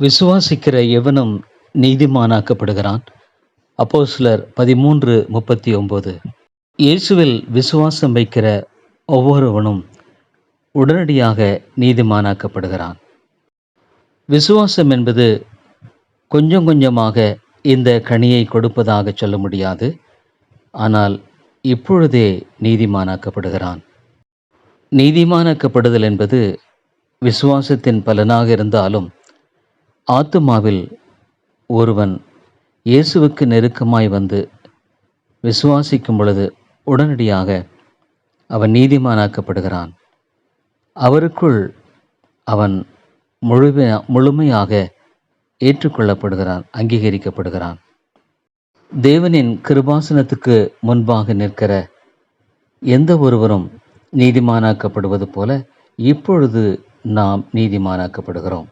விசுவாசிக்கிற எவனும் நீதிமானாக்கப்படுகிறான்? அப்போ சிலர் பதிமூன்று முப்பத்தி ஒம்பது இயேசுவில் விசுவாசம் வைக்கிற ஒவ்வொருவனும் உடனடியாக நீதிமானாக்கப்படுகிறான். விசுவாசம் என்பது கொஞ்சம் கொஞ்சமாக இந்த கனியை கொடுப்பதாக சொல்ல முடியாது. ஆனால் இப்பொழுதே நீதிமானாக்கப்படுகிறான். நீதிமானாக்கப்படுதல் என்பது விசுவாசத்தின் பலனாக இருந்தாலும் ஆத்துமாவில் ஒருவன் இயேசுவுக்கு நெருக்கமாய் வந்து விசுவாசிக்கும் பொழுது உடனடியாக அவன் நீதிமானாக்கப்படுகிறான். அவருக்குள் அவன் முழுமையா முழுமையாக ஏற்றுக்கொள்ளப்படுகிறான் அங்கீகரிக்கப்படுகிறான். தேவனின் கிருபாசனத்துக்கு முன்பாக நிற்கிற எந்த ஒருவரும் நீதிமானாக்கப்படுவது போல இப்பொழுது நாம் நீதிமானாக்கப்படுகிறோம்.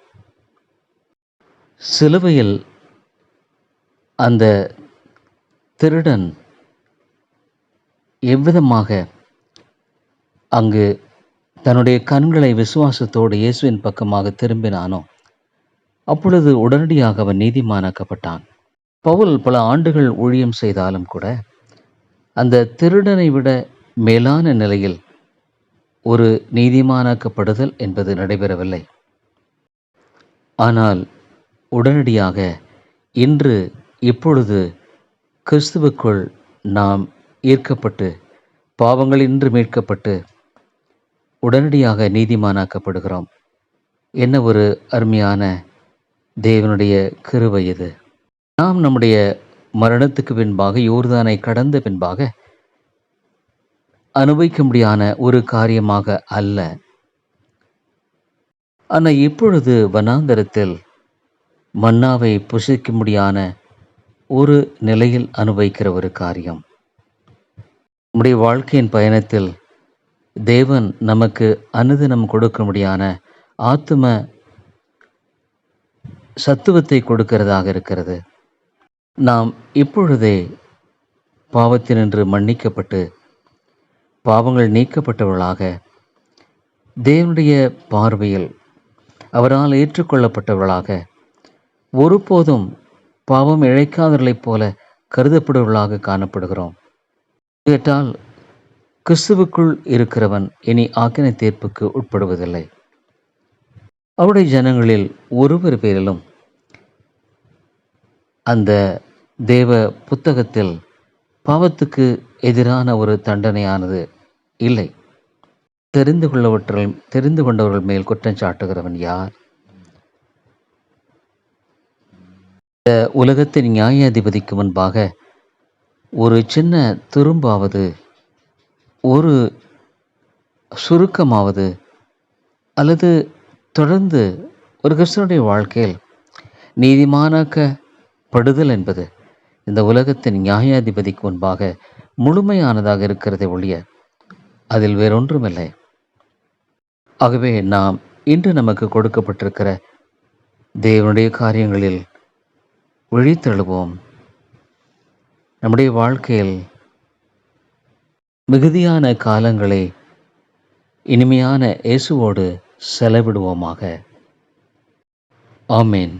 சிலுவையில் அந்த திருடன் எவ்விதமாக அங்கு தன்னுடைய கண்களை விசுவாசத்தோடு இயேசுவின் பக்கமாக திரும்பினானோ அப்பொழுது உடனடியாக அவன் நீதிமானாக்கப்பட்டான். பவுல் பல ஆண்டுகள் ஊழியம் செய்தாலும் கூட அந்த திருடனை விட மேலான நிலையில் ஒரு நீதிமானாக்கப்படுதல் என்பது நடைபெறவில்லை. ஆனால் உடனடியாக இன்று இப்பொழுது கிறிஸ்துவுக்குள் நாம் ஈர்க்கப்பட்டு பாவங்களின்றி மீட்கப்பட்டு உடனடியாக நீதிமானாக்கப்படுகிறோம். என்ன ஒரு அருமையான தேவனுடைய கிருவை இது. நாம் நம்முடைய மரணத்துக்கு பின்பாக யோர்தானை கடந்த பின்பாக அனுபவிக்க முடியான ஒரு காரியமாக அல்ல. ஆனால் இப்பொழுது வனாந்தரத்தில் மன்னாவை புசிக்க முடியான ஒரு நிலையில் அனுபவிக்கிற ஒரு காரியம். நம்முடைய வாழ்க்கையின் பயணத்தில் தேவன் நமக்கு அனுதினம் கொடுக்க முடியான ஆத்தும சத்துவத்தை கொடுக்கிறதாக இருக்கிறது. நாம் இப்பொழுதே பாவத்தினின்று மன்னிக்கப்பட்டு பாவங்கள் நீக்கப்பட்டவர்களாக தேவனுடைய பார்வையில் அவரால் ஏற்றுக்கொள்ளப்பட்டவர்களாக ஒருபோதும் பாவம் இழைக்காதவர்களைப் போல கருதப்படுவர்களாக காணப்படுகிறோம். கேட்டால் கிறிஸ்துவுக்குள் இருக்கிறவன் இனி ஆக்கினை தீர்ப்புக்கு உட்படுவதில்லை. அவருடைய ஜனங்களில் ஒருவர் பேரிலும் அந்த தேவ புத்தகத்தில் பாவத்துக்கு எதிரான ஒரு தண்டனையானது இல்லை. தெரிந்து கொள்ளவற்றில் தெரிந்து கொண்டவர்கள் மேல் குற்றம் சாட்டுகிறவன் யார் இந்த உலகத்தின் நியாயாதிபதிக்கு முன்பாக ஒரு சின்ன துரும்பாவது ஒரு சுருக்கமாவது அல்லது தொடர்ந்து ஒரு கிறிஸ்தனுடைய வாழ்க்கையில் நீதிமானாக்கப்படுதல் என்பது இந்த உலகத்தின் நியாயாதிபதிக்கு முன்பாக முழுமையானதாக இருக்கிறதை ஒழிய அதில் வேறொன்றுமில்லை. ஆகவே நாம் இன்று நமக்கு கொடுக்கப்பட்டிருக்கிற தேவனுடைய காரியங்களில் விழித்தெழுவோம். நம்முடைய வாழ்க்கையில் மிகுதியான காலங்களை இனிமையான இயேசுவோடு செலவிடுவோமாக. ஆமேன்.